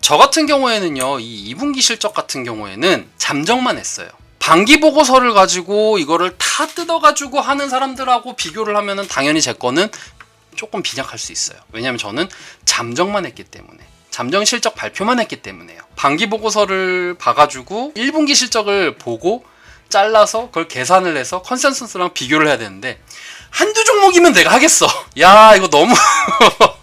저 같은 경우에는요, 이 2분기 실적 같은 경우에는 잠정만 했어요. 반기 보고서를 가지고 이거를 다 뜯어가지고 하는 사람들하고 비교를 하면은 당연히 제 거는 조금 빈약할 수 있어요. 왜냐면 저는 잠정만 했기 때문에. 잠정 실적 발표만 했기 때문에요. 반기 보고서를 봐가지고 1분기 실적을 보고 잘라서 그걸 계산을 해서 컨센서스랑 비교를 해야 되는데 한두 종목이면 내가 하겠어. 야, 이거 너무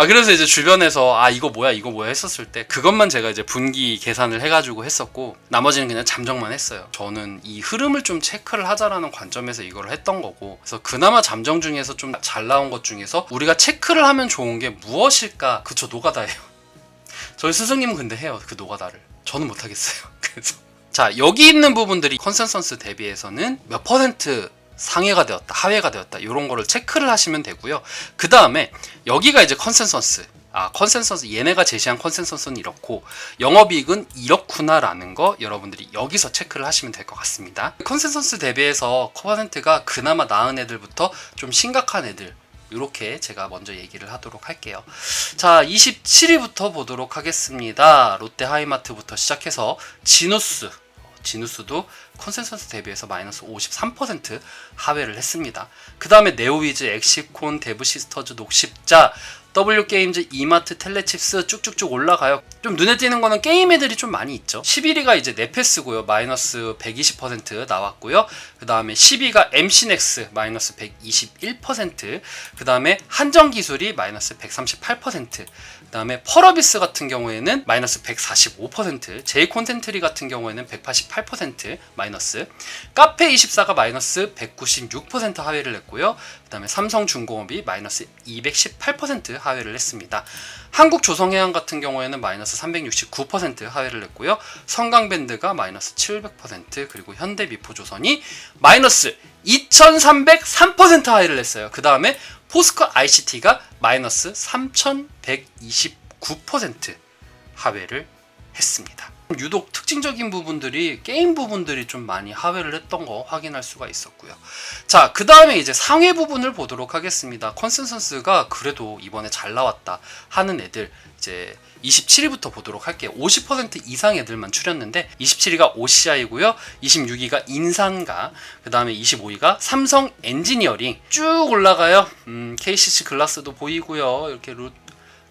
아 그래서 이제 주변에서 아 이거 뭐야 이거 뭐야 했었을 때 그것만 제가 이제 분기 계산을 해가지고 했었고 나머지는 그냥 잠정만 했어요. 저는 이 흐름을 좀 체크를 하자라는 관점에서 이걸 했던 거고 그래서 그나마 잠정 중에서 좀 잘 나온 것 중에서 우리가 체크를 하면 좋은 게 무엇일까? 그쵸 노가다예요. 저희 스승님은 근데 해요 그 노가다를 저는 못하겠어요. 그래서 자 여기 있는 부분들이 컨센서스 대비해서는 몇 퍼센트 상해가 되었다, 하회가 되었다 이런 거를 체크를 하시면 되고요. 그 다음에 여기가 이제 컨센서스. 아 컨센서스 얘네가 제시한 컨센서스는 이렇고 영업이익은 이렇구나라는 거 여러분들이 여기서 체크를 하시면 될 것 같습니다. 컨센서스 대비해서 퍼센트가 그나마 나은 애들부터 좀 심각한 애들 이렇게 제가 먼저 얘기를 하도록 할게요. 자, 27위부터 보도록 하겠습니다. 롯데 하이마트부터 시작해서 지누스 지누스도 컨센서스 대비해서 마이너스 53% 하회를 했습니다. 그 다음에 네오위즈, 엑시콘, 데브시스터즈, 녹십자, W게임즈, 이마트, 텔레칩스 쭉쭉쭉 올라가요. 좀 눈에 띄는 거는 게임 애들이 좀 많이 있죠. 11위가 이제 네페스고요. 마이너스 120% 나왔고요. 그 다음에 10위가 MC넥스 마이너스 121%. 그 다음에 한정기술이 마이너스 138%. 그 다음에 펄어비스 같은 경우에는 마이너스 145%, 제이콘텐트리 같은 경우에는 188% 마이너스, 카페24가 마이너스 196% 하회를 했고요. 그 다음에 삼성중공업이 마이너스 218% 하회를 했습니다. 한국조성해양 같은 경우에는 마이너스 369% 하회를 했고요. 성강밴드가 마이너스 700% 그리고 현대미포조선이 마이너스 2303% 하회를 했어요. 그 다음에 포스코 ICT가 마이너스 3129% 하회를 했습니다. 유독 특징적인 부분들이 게임 부분들이 좀 많이 하회를 했던 거 확인할 수가 있었고요. 자, 그 다음에 이제 상회 부분을 보도록 하겠습니다. 컨센서스가 그래도 이번에 잘 나왔다 하는 애들 이제 27위부터 보도록 할게요. 50% 이상 애들만 추렸는데 27위가 OCI고요. 26위가 인산가, 그 다음에 25위가 삼성 엔지니어링 쭉 올라가요. 음, KCC 글라스도 보이고요. 이렇게 루,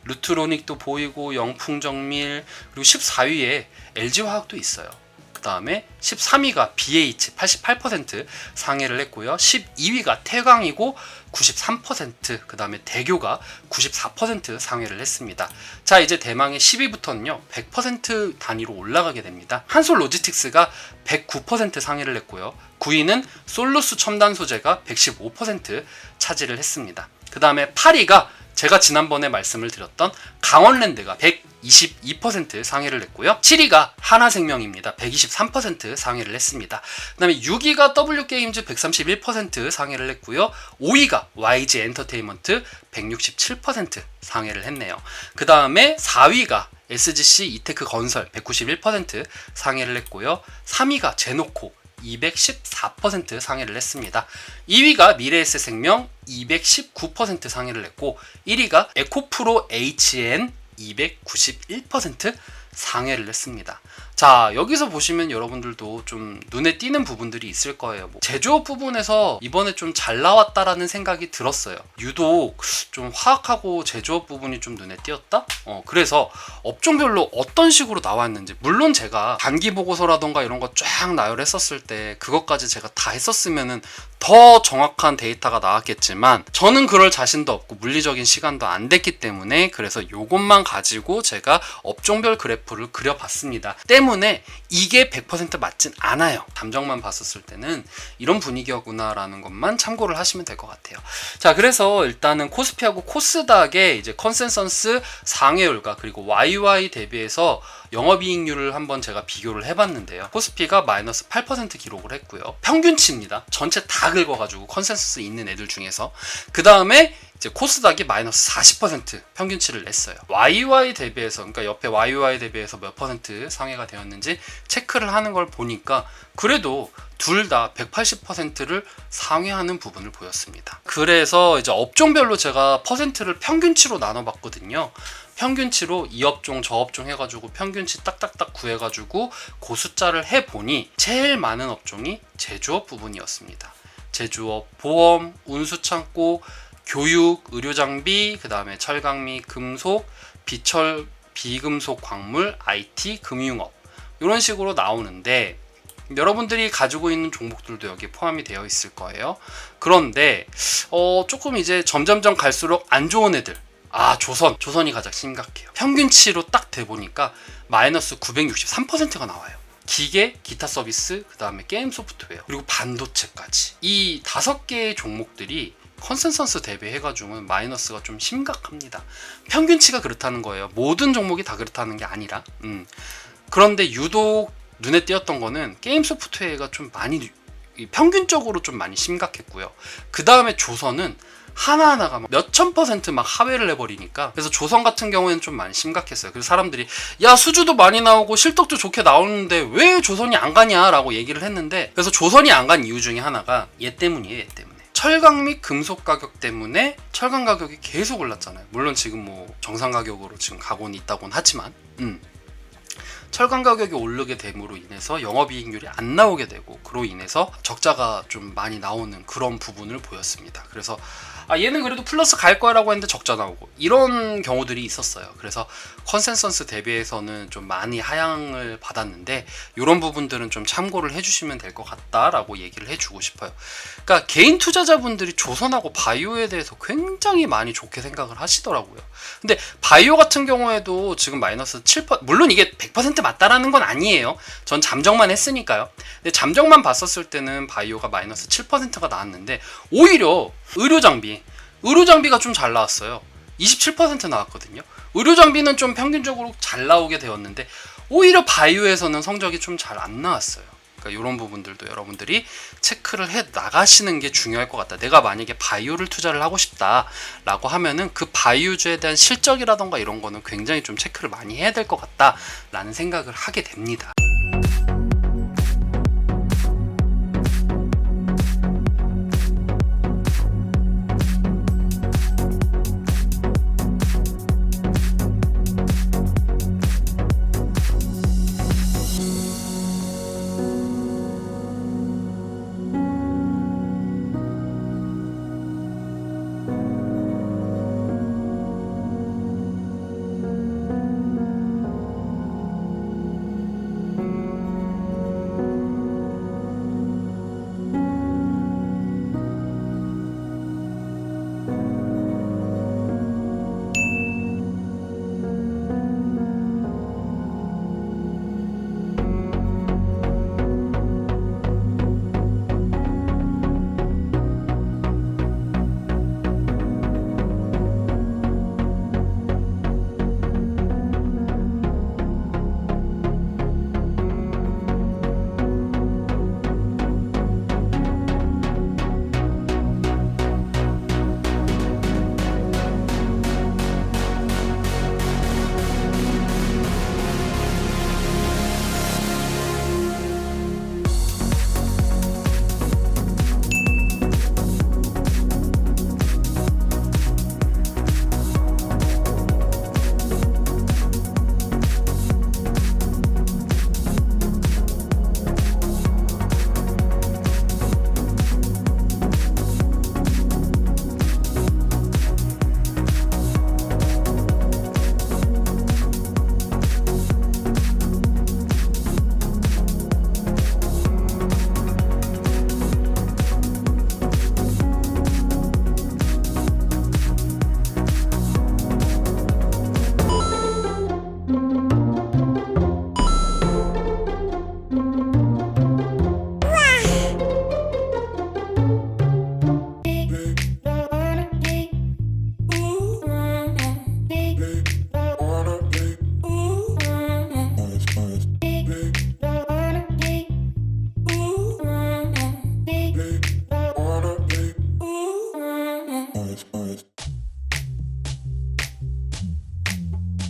루트로닉도 보이고 영풍정밀 그리고 14위에 LG화학도 있어요. 그 다음에 13위가 BH 88% 상해를 했고요. 12위가 태광이고 93%, 그 다음에 대교가 94% 상해를 했습니다. 자, 이제 대망의 10위부터는요, 100% 단위로 올라가게 됩니다. 한솔 로지틱스가 109% 상해를 했고요. 9위는 솔루스 첨단 소재가 115% 차지를 했습니다. 그 다음에 8위가 제가 지난번에 말씀을 드렸던 강원랜드가 122% 상해를 했고요. 7위가 하나생명입니다. 123% 상해를 했습니다. 그 다음에 6위가 W게임즈 131% 상해를 했고요. 5위가 YG 엔터테인먼트 167% 상해를 했네요. 그 다음에 4위가 SGC 이테크 건설 191% 상해를 했고요. 3위가 제노코 214% 상해를 했습니다. 2위가 미래에셋 생명 219% 상해를 했고 1위가 에코프로 HN 291% 상해를 했습니다. 자, 여기서 보시면 여러분들도 좀 눈에 띄는 부분들이 있을 거예요. 뭐 제조업 부분에서 이번에 좀 잘 나왔다라는 생각이 들었어요. 유독 좀 화학하고 제조업 부분이 좀 눈에 띄었다? 어, 그래서 업종별로 어떤 식으로 나왔는지, 물론 제가 단기 보고서라던가 이런 거 쫙 나열했었을 때 그것까지 제가 다 했었으면은 더 정확한 데이터가 나왔겠지만 저는 그럴 자신도 없고 물리적인 시간도 안 됐기 때문에 그래서 요것만 가지고 제가 업종별 그래프를 그려봤습니다. 이게 100% 맞진 않아요. 감정만 봤었을 때는 이런 분위기였구나라는 것만 참고를 하시면 될 것 같아요. 자, 그래서 일단은 코스피하고 코스닥의 이제 컨센서스 상해율과 그리고 YY 대비해서 영업이익률을 한번 제가 비교를 해봤는데요. 코스피가 마이너스 8% 기록을 했고요. 평균치입니다. 전체 다 긁어가지고 컨센서스 있는 애들 중에서 그 다음에 이제 코스닥이 마이너스 40% 평균치를 냈어요. YY 대비해서 그러니까 옆에 YY 대비해서 몇 퍼센트 상회가 되었는지 체크를 하는 걸 보니까 그래도 둘 다 180%를 상회하는 부분을 보였습니다. 그래서 이제 업종별로 제가 퍼센트를 평균치로 나눠 봤거든요. 평균치로 이 업종 저 업종 해가지고 평균치 딱딱딱 구해가지고 그 숫자를 해보니 제일 많은 업종이 제조업 부분이었습니다. 제조업, 보험, 운수창고, 교육, 의료장비, 그 다음에 철강미, 금속, 비철, 비금속 광물, IT, 금융업 이런 식으로 나오는데 여러분들이 가지고 있는 종목들도 여기 포함이 되어 있을 거예요. 그런데 어, 조금 이제 점점점 갈수록 안 좋은 애들 아 조선 조선이 가장 심각해요. 평균치로 딱 대보니까 마이너스 963%가 나와요. 기계, 기타 서비스, 그 다음에 게임 소프트웨어, 그리고 반도체까지. 이 다섯 개의 종목들이 컨센서스 대비해가지고는 마이너스가 좀 심각합니다. 평균치가 그렇다는 거예요. 모든 종목이 다 그렇다는 게 아니라. 음. 그런데 유독 눈에 띄었던 거는 게임 소프트웨어가 좀 많이 이 평균적으로 좀 많이 심각했고요. 그 다음에 조선은 하나하나가 막 몇천 퍼센트 막 하회를 해버리니까 그래서 조선 같은 경우에는 좀 많이 심각했어요. 그래서 사람들이 야 수주도 많이 나오고 실적도 좋게 나오는데 왜 조선이 안 가냐라고 얘기를 했는데 그래서 조선이 안 간 이유 중에 하나가 얘 때문이에요. 얘 때문에. 철강 및 금속 가격 때문에 철강 가격이 계속 올랐잖아요. 물론 지금 뭐 정상 가격으로 지금 가고는 있다고는 하지만, 음. 철강 가격이 오르게 됨으로 인해서 영업이익률이 안 나오게 되고 그로 인해서 적자가 좀 많이 나오는 그런 부분을 보였습니다. 그래서 아 얘는 그래도 플러스 갈 거라고 했는데 적자 나오고 이런 경우들이 있었어요. 그래서 컨센서스 대비해서는 좀 많이 하향을 받았는데 이런 부분들은 좀 참고를 해주시면 될 것 같다라고 얘기를 해주고 싶어요. 그러니까 개인 투자자분들이 조선하고 바이오에 대해서 굉장히 많이 좋게 생각을 하시더라고요. 근데 바이오 같은 경우에도 지금 마이너스 7% 물론 이게 100% 맞다라는 건 아니에요. 전 잠정만 했으니까요. 근데 잠정만 봤었을 때는 바이오가 마이너스 7%가 나왔는데 오히려 의료 장비, 의료 장비가 좀 잘 나왔어요. 27% 나왔거든요. 의료 장비는 좀 평균적으로 잘 나오게 되었는데 오히려 바이오에서는 성적이 좀 잘 안 나왔어요. 그러니까 이런 부분들도 여러분들이 체크를 해 나가시는 게 중요할 것 같다. 내가 만약에 바이오를 투자를 하고 싶다라고 하면은 그 바이오주에 대한 실적이라던가 이런 거는 굉장히 좀 체크를 많이 해야 될 것 같다라는 생각을 하게 됩니다.